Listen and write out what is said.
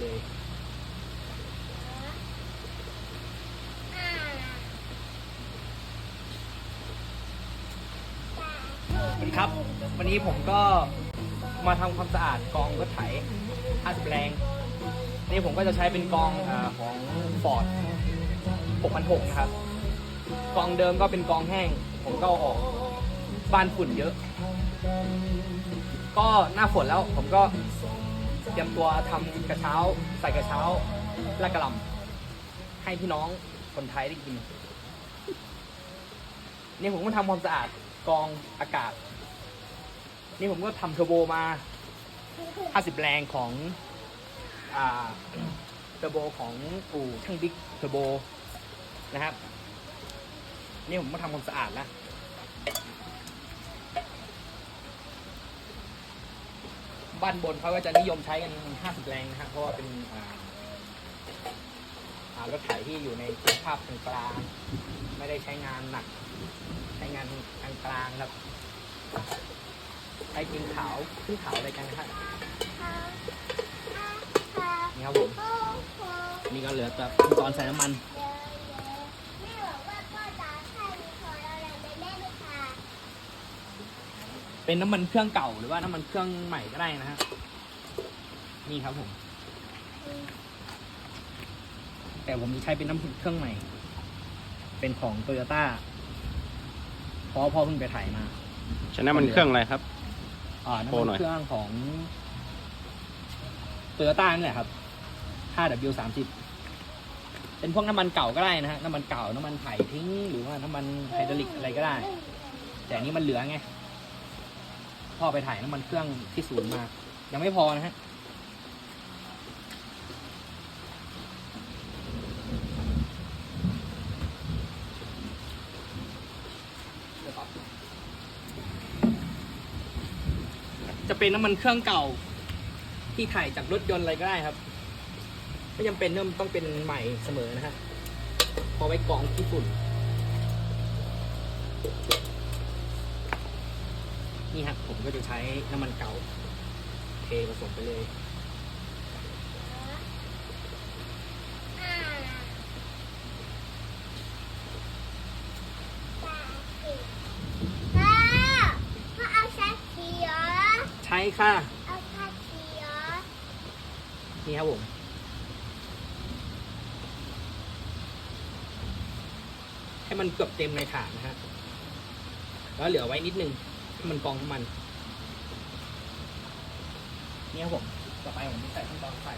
เลยสวัสดีครับ วันนี้ผมก็มาทำความสะอาดกองรถไถ 50 แรง นี่ผมก็จะใช้เป็นกองอของ Ford 6006นะครับ กองเดิมก็เป็นกองแห้ง ผมก็อออกบ้านฝุ่นเยอะ ก็หน้าฝนแล้วผมก็ เตรียมตัวทำกระเช้า ใส่กระเช้าและกระลำให้พี่น้องคนไทยได้กินนี่ผมก็ทำความสะอาดกองอากาศ นี่ผมก็ทำเทอร์โบมา 50 แรงของอ่าเทอร์โบของอู่ช่างบิ๊กเทอร์โบนะครับ นี่ผมก็ทำความสะอาดแล้ว บ้านบนเขาก็จะนิยมใช้กัน 50 แรงนะครับเพราะว่าเป็นอ่าอ่ารถไถที่อยู่ในคุณภาพกลางๆไม่ได้ใช้งานหนัก ใช้งานกลางๆครับใช้กินขาวขึ้นขาวอะไรกันนะครับนี่ครับผมนี่ก็เหลือแต่ขั้นตอนใส่น้ำมัน เป็นน้ำมันเครื่องเก่าหรือว่าน้ำมันเครื่องใหม่ก็ได้นะฮะนี่ครับผม แต่ผมใช้เป็นน้ำมันเครื่องใหม่ เป็นของโตโยต้าเพราะพ่อเพิ่งไปถ่ายมาใช้น้ำมันเครื่องอะไรครับ อ่าน้ำโชว์หน่มัอนยเครื่องของโตโยต้านี่แหละครับ 5W 30 เป็นพวกน้ำมันเก่าก็ได้นะฮะ น้ำมันเก่า น้ำมันไถทิ้ง หรือว่าน้ำมันไฮดรอลิกอะไรก็ได้ แต่อันนี้มันเหลือไง พ่อไปถ่ายน้ำมันเครื่องที่ศูนย์มา ยังไม่พอนะฮะจะเป็นน้ำมันเครื่องเก่า ที่ถ่ายจากรถยนต์อะไรก็ได้ครับไม่จำเป็นต้องเป็นใหม่เสมอนะฮะพอไว้กรองที่ฝุ่น นี่ครับผมก็จะใช้น้ำมันเก่าเทผสมไปเลยใช้ค่ะนี่ครับผมให้มันเกือบเต็มในถาดนะฮะแล้วเหลือไว้นิดนึง มันกองน้ำมัน เนี่ยผมต่อไปผมจะใส่ขั้นตอนใส่